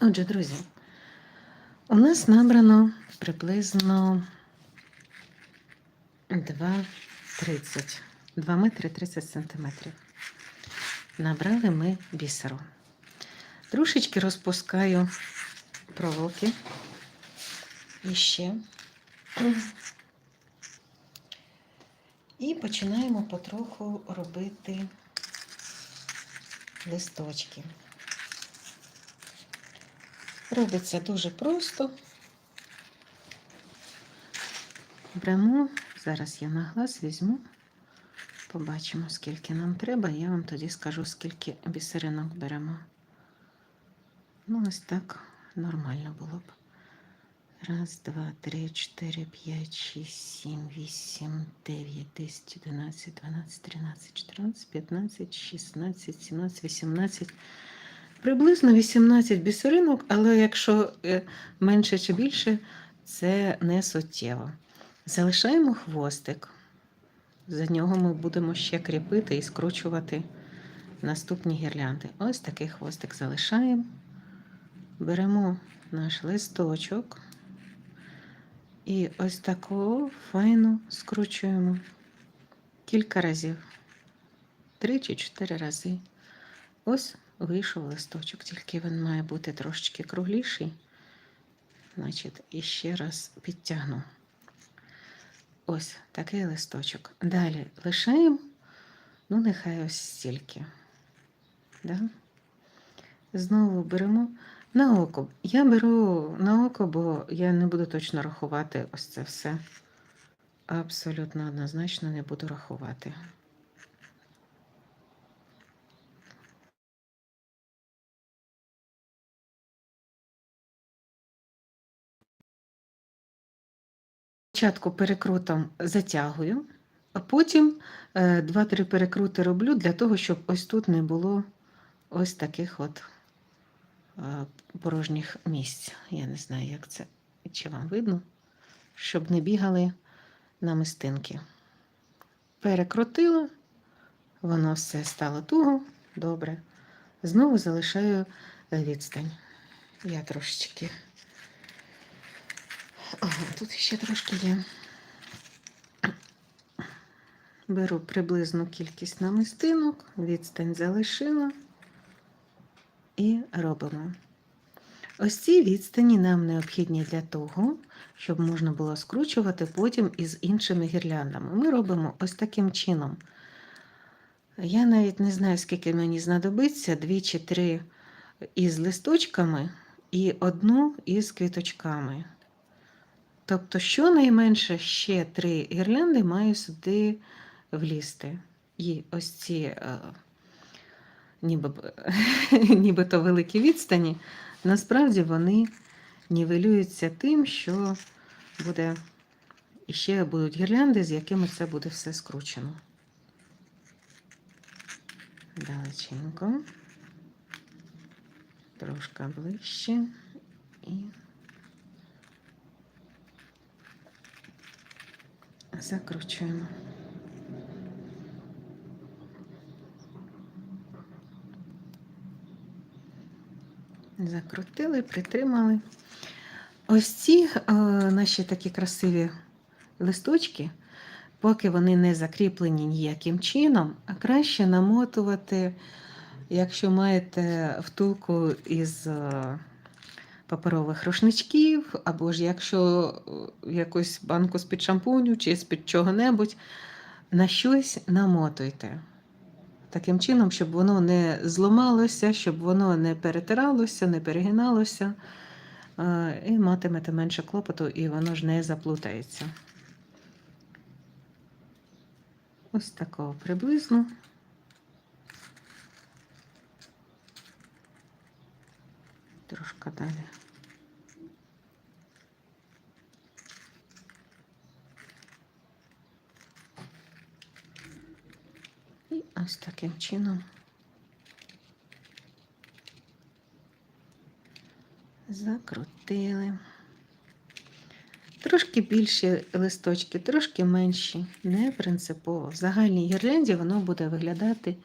Отже, друзі, у нас набрано приблизно 2,30, 2 метри 30 сантиметрів. Набрали ми бісеру. Трошечки розпускаю проволоки. І ще. І починаємо потроху робити листочки. Робиться дуже просто. Беремо, зараз я на глаз візьму, побачимо, скільки нам треба, я вам тоді скажу, скільки бісеринок беремо. Ну, ось так нормально було б. Раз, два, три, чотири, п'ять, шість, сім, вісім, дев'ять, десять, одинадцять, дванадцять, тринадцять, чотирнадцять, п'ятнадцять, шістнадцять, сімнадцять, вісімнадцять. Приблизно 18 бісеринок, але якщо е, менше чи більше, це не суттєво. Залишаємо хвостик. За нього ми будемо ще кріпити і скручувати наступні гірлянди. Ось такий хвостик залишаємо. Беремо наш листочок і ось таку файну скручуємо кілька разів. Три чи чотири рази. Ось вийшов листочок, тільки він має бути трошечки кругліший. Значить, і ще раз підтягну. Ось такий листочок. Далі лишаємо, ну, нехай ось стільки. Да? Знову беремо на око. Я беру на око, бо я не буду точно рахувати ось це все. Абсолютно однозначно не буду рахувати. Спочатку перекрутом затягую, а потім 2-3 перекрути роблю для того, щоб ось тут не було ось таких от е, порожніх місць. Я не знаю, як це, чи вам видно, щоб не бігали намистинки. Перекрутила, воно все стало туго, добре. Знову залишаю відстань. Я трошечки. Тут ще трошки є. Беру приблизну кількість намистинок, відстань залишила і робимо. Ось ці відстані нам необхідні для того, щоб можна було скручувати потім із іншими гірляндами. Ми робимо ось таким чином. Я навіть не знаю, скільки мені знадобиться, дві чи три із листочками і одну із квіточками. Тобто, щонайменше ще три гірлянди маю сюди влізти. І ось ці е, ніби, нібито великі відстані, насправді вони нівелюються тим, що буде ще будуть гірлянди, з якими це буде все скручено. Далеченько, трошки ближче і закручуємо. Закрутили, притримали. Ось ці е, наші такі красиві листочки, поки вони не закріплені ніяким чином, а краще намотувати, якщо маєте втулку із е, паперових рушничків, або ж якщо е, якусь банку з-під шампуню чи з-під чого-небудь, на щось намотуйте. Таким чином, щоб воно не зламалося, щоб воно не перетиралося, не перегиналося, е, і матимете менше клопоту, і воно ж не заплутається. Ось такого приблизно. Трошки далі. І ось таким чином закрутили. Трошки більші листочки, трошки менші, не принципово. В загальній гірлянді воно буде виглядати